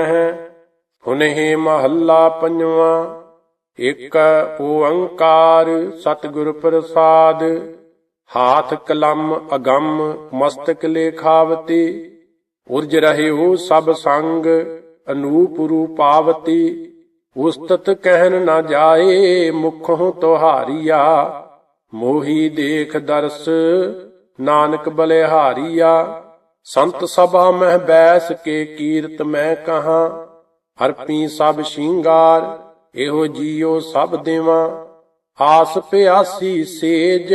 ਹੈ। ਹੁਨਹਿ ਮਹੱਲਾ ਪੰਜਵਾਂ। ਇਕ ਓੰਕਾਰ ਸਤਿਗੁਰ ਪ੍ਰਸਾਦ। ਹਾਥ ਕਲਮ ਅਗੰਮ ਮਸਤਕ ਲੇਖਾਵਤੀ। ਉਰਜ ਰਹਿਓ ਸਭ ਸੰਗ ਅਨੂਪ ਰੂਪਾਵਤੀ। ਉਸਤਤ ਕਹਿਨ ਨਾ ਜਾਏ ਮੁਖੋਂ ਤੁਹਾਰੀਆ। ਮੋਹੀ ਦੇਖ ਦਰਸ ਨਾਨਕ ਬਲਿਹਾਰੀਆ। ਸੰਤ ਸਭਾ ਮਹਿ ਬੈਸ ਕੇ ਕੀਰਤ ਮੈਂ ਕਹਾ ਹਰਪੀ ਸਭ ਸ਼ਿੰਗਾਰ, ਇਹੋ ਜੀਉ ਸਭ ਦੇਵਾਂ। ਆਸ ਪਿਆਸੀ ਸੇਜ,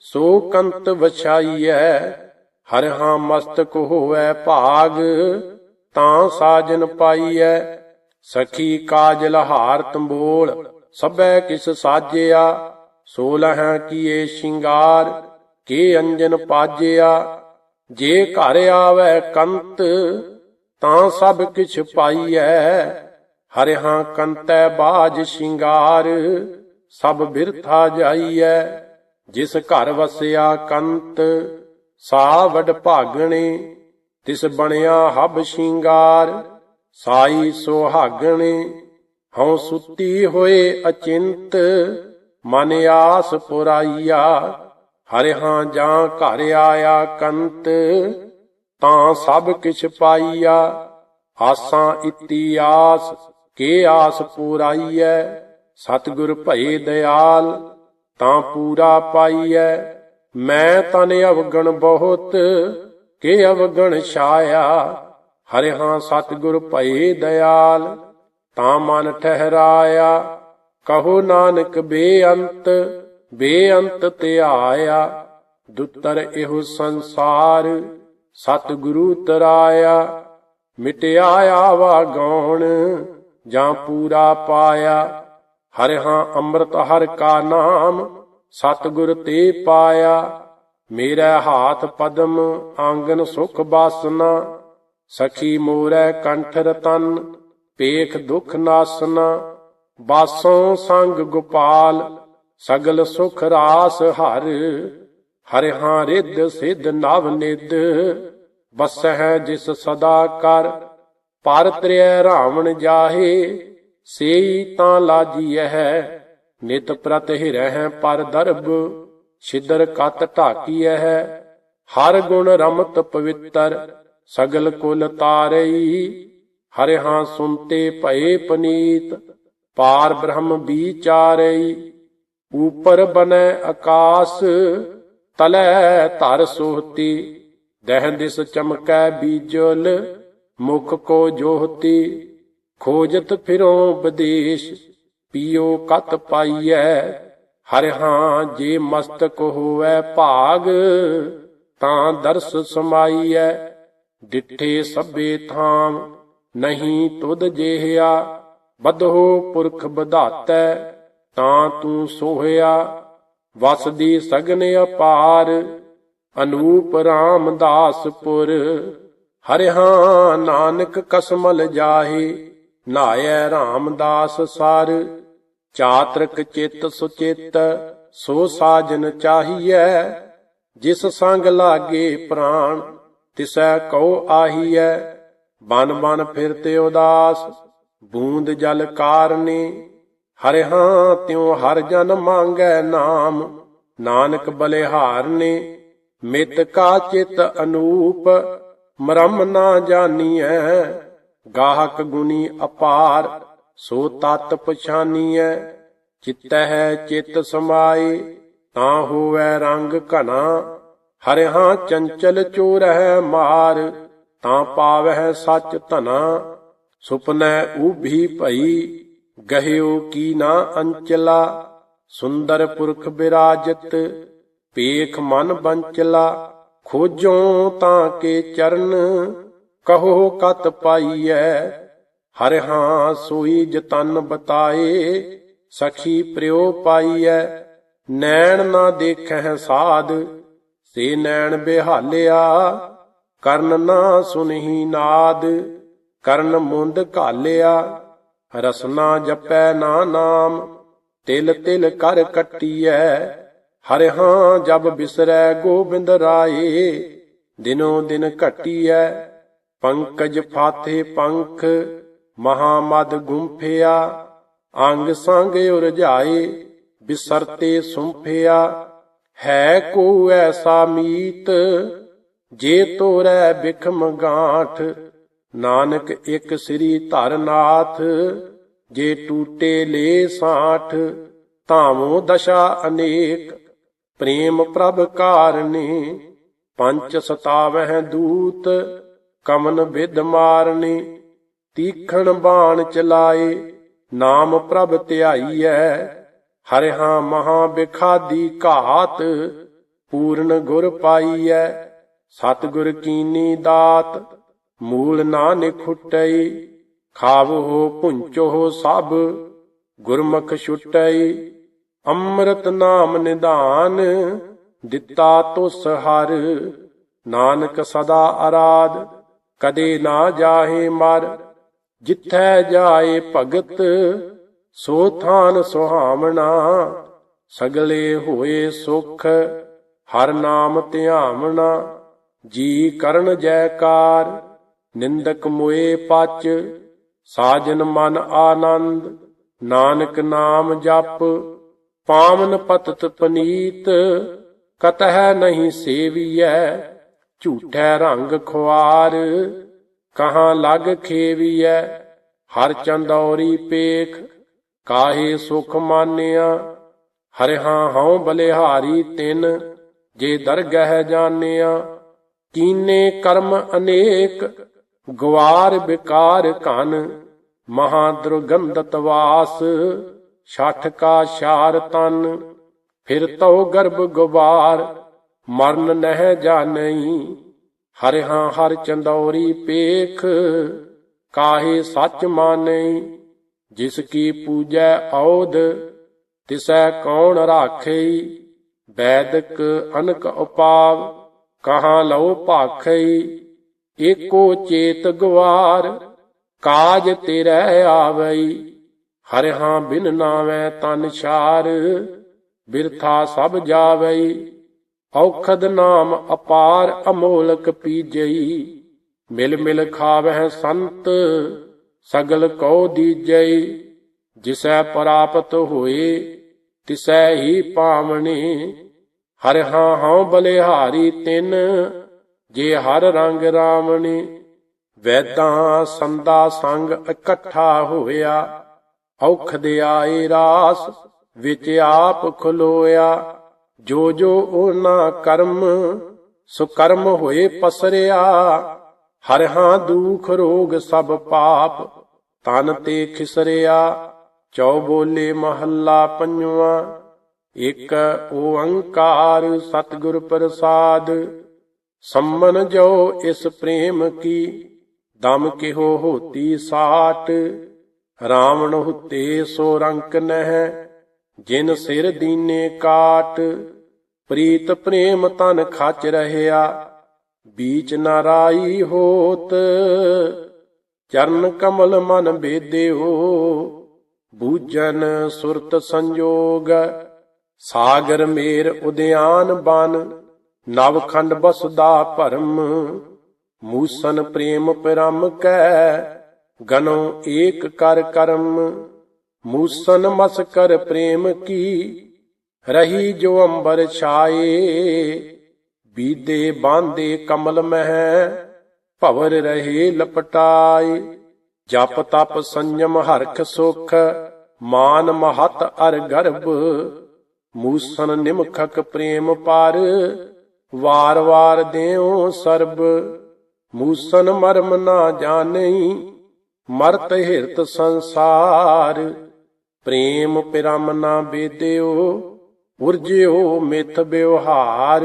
ਸੋ ਕੰਤ ਵਛਾਈਐ, ਹਰ ਹਾਂ ਮਸਤਕ ਹੋਵੈ ਭਾਗ, ਤਾਂ ਸਾਜਨ ਪਾਈਐ। ਸਖੀ ਕਾਜਲ ਹਾਰ ਤੰਬੋਲ, ਸਭੈ ਕਿਸ ਸਾਜਿਆ ਸੋਲਹ ਕੀਏ ਸ਼ਿੰਗਾਰ, ਕੇ ਅੰਜਨ ਪਾਜਿਆ। ਜੇ ਘਰ ਆਵੈ ਕੰਤ, ਤਾਂ ਸਭ ਕਿਛ ਪਾਈਐ। ਹਰਿਹਾ ਕੰਤੈ ਬਾਜ ਸ਼ਿੰਗਾਰ, ਸਭ ਬਿਰਥਾ ਜਾਈਐ। ਜਿਸ ਘਰ ਵਸਿਆ ਕੰਤ ਸਾ ਵਡ ਭਾਗਣੇ। ਤਿਸ ਬਣਿਆ ਹਬ ਸ਼ਿੰਗਾਰ, ਸਾਈ ਸੁਹਾਗਣੇ। ਹਉ ਸੁੱਤੀ ਹੋਏ ਅਚਿੰਤ, ਮਨ ਆਸ ਪੁਰਾਈਆ। ਹਰਿਹਾਂ ਜਾਂ ਘਰ ਆਇਆ ਕੰਤ, ਤਾਂ ਸਭ ਕਿਛ ਪਾਈਆ। ਆਸਾਂ ਇਤੀ ਆਸ, ਕੇ ਆਸ ਪੂਰਾਈਐ? ਸਤਿਗੁਰ ਭਏ ਦਿਆਲ, ਤਾਂ ਪੂਰਾ ਪਾਈਐ। ਮੈਂ ਤਨ ਅਵਗਣ ਬਹੁਤ, ਕੇ ਅਵਗਣ ਛਾਇਆ। ਹਰਿਹਾਂ ਸਤਿਗੁਰ ਭਏ ਦਿਆਲ, ਤਾਂ ਮਨ ਠਹਿਰਾਇਆ। ਕਹੋ ਨਾਨਕ ਬੇਅੰਤ ਬੇਅੰਤ ਧਿਆਇਆ ਦੁੱਤਰ ਇਹੋ ਸੰਸਾਰ, ਸਤਿਗੁਰੂ ਤਰਾਇਆ। ਮਿਟਿਆ ਆਵਾ ਗੌਣ, ਜਾਂ ਪੂਰਾ ਪਾਇਆ। ਹਰਿਹਾਂ ਅੰਮ੍ਰਿਤ, ਹਰ ਕਾ ਨਾਮ, ਸਤਿਗੁਰ ਤੇ ਪਾਇਆ। ਮੇਰਾ ਹਾਥ ਪਦਮ, ਆਂਗਨ ਸੁਖ ਬਾਸਨਾ। ਸਖੀ ਮੋਰੈ ਕੰਠ ਰਤਨ ਪੇਖ ਦੁਖ ਨਾਸਨਾ। ਬਾਸੋਂ ਸੰਗ ਗੋਪਾਲ ਸਗਲ ਸੁਖ ਰਾਸ ਹਰ ਹਰਿਹਾਂ ਰਿੱਧ ਸਿੱਧ ਨਵ ਨਿਧ। ਬਸਹਿ ਜਿਸ ਸਦਾ ਕਰ, ਪਰ ਤ੍ਰਿਐ ਰਾਵਣ ਜਾਹੇ, ਸੇਈ ਤਾਂ ਲਾਜੀਐ ਨਿਤ ਪ੍ਰਤ ਹਿਰਹਿ ਪਰ ਦਰਬ, ਛਿਦਰ ਕਤ ਢਾਕੀਐ ਹਰ ਗੁਣ ਰਮਤ ਪਵਿੱਤਰ, ਸਗਲ ਕੁਲ ਤਾਰਈ। ਹਰਿਹਾਂ ਸੁਨਤੇ ਭਏ ਪਨੀਤ, ਪਾਰ ਬ੍ਰਹਮ ਵਿਚਾਰਈ ਉਪਰ ਬਨੈ ਆਕਾਸ, ਤਲੈ ਧਰ ਸੋਹਤੀ, ਦਹਿ ਦਿਸ ਚਮਕੈ ਬੀਜਲ, ਮੁਖ ਕੋ ਜੋਹਤੀ, ਖੋਜਤ ਫਿਰੋ ਬਦੇਸ਼, ਪੀਓ ਕਤ ਪਾਈਐ ਹਰਿਹਾਂ ਜੇ ਮਸਤਕ ਹੋਵੈ ਭਾਗ, ਤਾਂ ਦਰਸ ਸਮਾਈਐ ਡਿਠੇ ਸਭੇ ਥਾਮ, ਨਹੀਂ ਤੁਧ ਜਿਹਿਆ, ਬਦਹੋ ਪੁਰਖ ਬਧਾਤੈ ਤਾਂ ਤੂੰ ਸੋਹਿਆ, ਵਸਦੀ ਸਗਨ ਅਪਾਰ, ਅਨੂਪ ਰਾਮਦਾਸਪੁਰ। ਹਰਿਹਾਂ ਨਾਨਕ ਕਸਮਲ ਜਾਹੇ, ਨਾਇਐ ਰਾਮਦਾਸ ਸਰ। ਚਾਤ੍ਰਿਕ ਚਿੱਤ ਸੁਚਿਤ, ਸੋ ਸਾਜਨ ਚਾਹੀਐ। ਜਿਸ ਸੰਗ ਲਾਗੇ ਪ੍ਰਾਣ, ਤਿਸੈ ਕਉ ਆਹੀਐ। ਬਨ ਬਨ ਫਿਰਤੇ ਉਦਾਸ, ਬੂੰਦ ਜਲ ਕਾਰਨੇ ਹਰਿਹਾਂ ਤਿਉ ਹਰ ਜਨ ਮੰਗੈ ਨਾਮ, ਨਾਨਕ ਬਲਿਹਾਰ ਨੇ, ਮਿਤ ਕਾ ਚਿਤ ਅਨੂਪ, ਮਰਮ ਨਾ ਜਾਣੀਐ ਗਾਹਕ ਗੁਣੀ ਅਪਾਰ, ਸੋ ਤਤ ਪਛਾਨੀਐ ਚਿਤੈ ਹੈ ਚਿਤ ਸਮਾਏ, ਤਾਂ ਹੋਵੈ ਰੰਗ ਘਨਾ ਹਰਿਹਾਂ ਚੰਚਲ ਚੋਰਹਿ ਮਾਰ, ਤਾਂ ਪਾਵਹਿ ਸੱਚ ਧਨਾ ਸੁਪਨੈ ਊਭੀ ਭਈ ਗਹਿਓ ਕੀ ਨਾ ਅੰਚਲਾ, ਸੁੰਦਰ ਪੁਰਖ ਬਿਰਾਜਤ ਪੇਖ ਮਨ ਬੰਚਲਾ, ਖੋਜੋ ਤਾਂ ਕੇ ਚਰਨ, ਕਹੋ ਕਤ ਪਾਈਐ ਹਰਿਹਾਂ ਸੋਈ ਜਤਨ ਬਤਾਏ, ਸਖੀ ਪ੍ਰਿਓ ਪਾਈਐ, ਨੈਣ ਨਾ ਦੇਖੈ ਸਾਧ, ਸੇ ਨੈਣ ਬਿਹਾਲਿਆ, ਕਰਨ ਨਾ ਸੁਨਹੀ ਨਾਦ, ਕਰਨ ਮੁੰਦ ਘਾਲਿਆ। ਰਸਨਾ ਜਪੈ ਨਾ ਨਾਮ, ਤਿਲ ਤਿਲ ਕਰ ਕੱਟੀਐ। ਹਰਿਹਾਂ ਜਬ ਬਿਸਰੈ ਗੋਬਿੰਦ ਰਾਏ, ਦਿਨੋ ਦਿਨ ਘਟੀਐ। ਪੰਕਜ ਫਾਥੇ ਪੰਖ ਮਹਾਮਦ ਗੁੰਫਿਆ। ਅੰਗ ਸੰਗ ਉਰਝਾਏ, ਬਿਸਰਤੇ ਸੁੰਫਿਆ। ਹੈ ਕੋ ਐਸਾ ਮੀਤ, ਜੇ ਤੋਰੈ ਬਿਖਮ ਗਾਂਠ। ਨਾਨਕ ਇੱਕ ਸ੍ਰੀ ਧਰਨਾਥ, ਜੇ ਟੂਟੇ ਲੇ ਸਾਠ, ਧਾਮੋ ਦਸ਼ਾ ਅਨੇਕ, ਪ੍ਰੇਮ ਪ੍ਰਭ ਕਾਰਨੇ, ਪੰਚ ਸਤਾਵਹਿ ਦੂਤ, ਕਮਨ ਵਿਦ ਮਾਰਨੇ, ਤੀਖਣ ਬਾਣ ਚਲਾਏ, ਨਾਮ ਪ੍ਰਭ ਧਿਆਈਐ ਹਰਿਹਾ ਮਹਾ ਬਿਖਾਦੀ ਘਾਤ, ਪੂਰਨ ਗੁਰ ਪਾਈਐ, ਸਤਿਗੁਰ ਕੀਨੀ ਦਾਤ ਮੂਲ ਨਾ ਨਿਖੁਟਈ ਖਾਵੋ ਪੁੰਚੋ ਸਭ, ਗੁਰਮੁਖ ਛੁਟਈ, ਅੰਮ੍ਰਿਤ ਨਾਮ ਨਿਧਾਨ, ਦਿੱਤਾ ਤੁਸ ਹਰ, ਨਾਨਕ ਸਦਾ ਅਰਾਧ ਕਦੇ ਨਾ ਜਾਹੇ ਮਰ, ਜਿੱਥੈ ਜਾਏ ਭਗਤ, ਸੋ ਥਾਨ ਸੁਹਾਵਣਾ, ਸਗਲੇ ਹੋਏ ਸੁਖ, ਹਰ ਨਾਮ ਧਿਆਵਣਾ, ਜੀ ਕਰਨ ਜੈਕਾਰ ਨਿੰਦਕ ਮੋਏ ਪਚ, ਸਾਜਨ ਮਨ ਆਨੰਦ, ਨਾਨਕ ਨਾਮ ਜਪ, ਪਾਵਨ ਪਤਤ ਪਨੀਤ, ਕਤਹਿ ਨਹੀਂ ਸੇਵੀਐ, ਝੂਠੈ ਰੰਗ ਖੁਆਰ, ਕਹਾਂ ਲਗ ਖੇਵੀਐ, ਹਰ ਚੰਦੌਰੀ ਪੇਖ, ਕਾਹੇ ਸੁਖ ਮਾਨਿਆ ਹਰਿਹਾ ਹਉ ਬਲਿਹਾਰੀ ਤਿਨ, ਜੇ ਦਰਗਹਿ ਜਾਣਿਆ, ਕੀਨੇ ਕਰਮ ਅਨੇਕ ਗਵਾਰ ਬਿਕਾਰ ਘਨ ਮਹਾ ਦੁਰਗੰਧਤ ਵਾਸ, ਛਠ ਕਾ ਸ਼ਾਰ ਤਨ। ਫਿਰ ਤਉ ਗਰਭ ਗੁਬਾਰ, ਮਰਨ ਨਹਿ ਜਾਣਈ ਹਰਿਹਾ ਹਰ ਚੰਦੌਰੀ ਪੇਖ, ਕਾਹੇ ਸੱਚ ਮਾਨਈ। ਜਿਸ ਕੀ ਪੂਜੈ ਔਦ ਤਿਸੈ ਕੌਣ ਰਾਖਈ। ਵੈਦਕ ਅਨਕ ਉਪਾਵ, ਕਹਾਂ ਲਉ ਭਾਖਈ। ਏਕੋ ਚੇਤ ਗਵਾਰ, ਕਾਜ ਤੇਰੇ ਆਵਈ। ਹਰਿਹਾ ਬਿਨ ਨਾਵੇਂ ਤਨ ਛਾਰ, ਬਿਰਥਾ ਸਭ ਜਾਵਈ। ਔਖਦ ਨਾਮ ਅਪਾਰ ਅਮੋਲਕ ਪੀਜਈ। ਮਿਲ ਮਿਲ ਖਾਵਹਿ ਸੰਤ, ਸਗਲ ਕਉ ਦੀਜਈ। ਜਿਸੈ ਪ੍ਰਾਪਤ ਹੋਏ, ਤਿਸੈ ਹੀ ਪਾਵਣੀ। ਹਰਿ ਹਾਂ ਹਉ ਬਲਿਹਾਰੀ ਤਿਨ ਜੇ ਹਰ ਰੰਗ ਰਾਵਣੀ ਵੈਦਾਂ ਸੰਦਾ ਸੰਗ ਇਕੱਠਾ ਹੋਇਆ, ਔਖ ਦੇ ਆਏ ਰਾਸ ਵਿੱਚ ਆਪ ਖਲੋਇਆ, ਜੋ ਜੋ ਉਹਨਾਂ ਕਰਮ ਸੁਕਰਮ ਹੋਏ ਪਸਰਿਆ, ਹਰ ਹਾਂ ਦੁਖ ਰੋਗ ਸਭ ਪਾਪ, ਤਨ ਤੇ ਖਿਸਰਿਆ, ਚੌ ਬੋਲੇ ਮਹੱਲਾ ਪੰਜਵਾ, ਇਕ ਓੰਕਾਰ ਸਤਿਗੁਰ ਪ੍ਰਸਾਦ ਸੰਮਨ ਜੋ ਇਸ ਪ੍ਰੇਮ ਕੀ, ਦਮ ਕਿਹੋ ਹੋਤੀ ਸਾਟ। ਰਾਵਣ ਹੁਤੇ ਸੋ ਰੰਕ ਨਹਿ, ਜਿਨ ਸਿਰ ਦੀਨੇ ਕਾਟ। ਪ੍ਰੀਤ ਪ੍ਰੇਮ ਤਨ ਖਚ ਰਹਿਆ, ਬੀਚ ਨਾਰਾਈ ਹੋਤ। ਚਰਨ ਕਮਲ ਮਨ ਬੇਦਿਓ ਬੂਜਨ ਸੁਰਤ ਸੰਜੋਗ। ਸਾਗਰ ਮੇਰ ਉਦਿਆਨ ਬਨ ਨਵਖੰਡ ਬਸਦਾ ਭਰਮ, ਮੂਸਨ ਪ੍ਰੇਮ ਪਰਮ ਕੈ, ਗਨੋ ਏਕ ਕਰ ਕਰਮ, ਮੂਸਨ ਮਸ ਕਰ ਪ੍ਰੇਮ ਕੀ, ਰਹੀ ਜੋ ਅੰਬਰ ਛਾਏ, ਬੀਦੇ ਬਾਂਦੇ ਕਮਲ ਮਹਿ, ਭਵਰ ਰਹੇ ਲਪਟਾਏ, ਜਪ ਤਪ ਸੰਜਮ ਹਰਖ ਸੁਖ, ਮਾਨ ਮਹਤ ਅਰ ਗਰਭ, ਮੂਸਨ ਨਿਮਖਕ ਪ੍ਰੇਮ ਪਰ ਵਾਰ ਵਾਰ ਦਿਓ ਸਰਬ, ਮੂਸਨ ਮਰਮ ਨਾ ਜਾਣਈ, ਮਰਤ ਹਿਰਤ ਸੰਸਾਰ। ਪ੍ਰੇਮ ਪਿਰਮ ਨਾ ਬੇਦਿਓ ਉਰਜਿਓ ਮਿਥ ਬਿਵਹਾਰ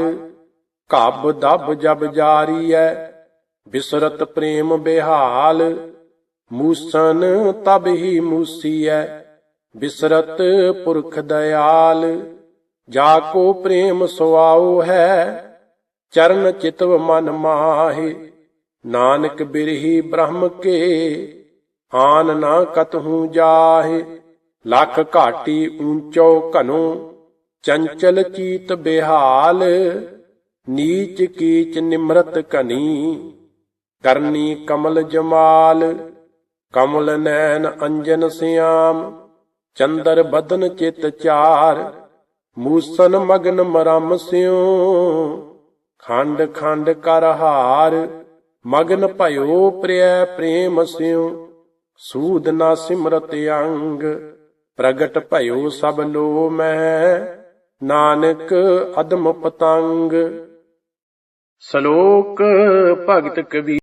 ਕਬ ਦਬ ਜਬ ਜਾਰੀਐ, ਬਿਸਰਤ ਪ੍ਰੇਮ ਬਿਹਾਲ। ਮੂਸਨ ਤਬ ਹੀ ਮੂਸੀਐ, ਬਿਸਰਤ ਪੁਰਖ ਦਇਆਲ। ਜਾ ਕੋ ਪ੍ਰੇਮ ਸੁਆਉ ਹੈ ਚਰਨ ਚਿਤਵ ਮਨ ਮਾਹੇ। ਨਾਨਕ ਬਿਰਹੀ ਬ੍ਰਹਮ ਕੇ, ਆਨ ਨਾ ਕਤਹੂ ਜਾਹੇ। ਲਖ ਘਾਟੀ ਊਂਚੋ ਘਨੋ, ਚੰਚਲ ਚੀਤ ਬਿਹਾਲ। ਨੀਚ ਕੀਚ ਨਿਮਰਤ ਕਨੀ ਕਰਨੀ ਕਮਲ ਜਮਾਲ। ਕਮਲ ਨੈਣ ਅੰਜਨ ਸਿਆਮ, ਚੰਦਰ ਬਦਨ ਚਿਤ ਚਾਰ। ਮੂਸਨ ਮਗਨ ਮਰਮ ਸਿਉ। ਖੰਡ ਖੰਡ ਕਰ ਹਾਰ, ਮਗਨ ਭਇਓ ਪ੍ਰਿਯ ਪ੍ਰੇਮ ਸਿਉ, ਸੂਦ ਨਾ ਸਿਮਰਤ ਅੰਗ, ਪ੍ਰਗਟ ਭਇਓ ਸਭ ਲੋ ਮੈਂ, ਨਾਨਕ ਅਦਮ ਪਤੰਗ। ਸ਼ਲੋਕ ਭਗਤ ਕਬੀਰ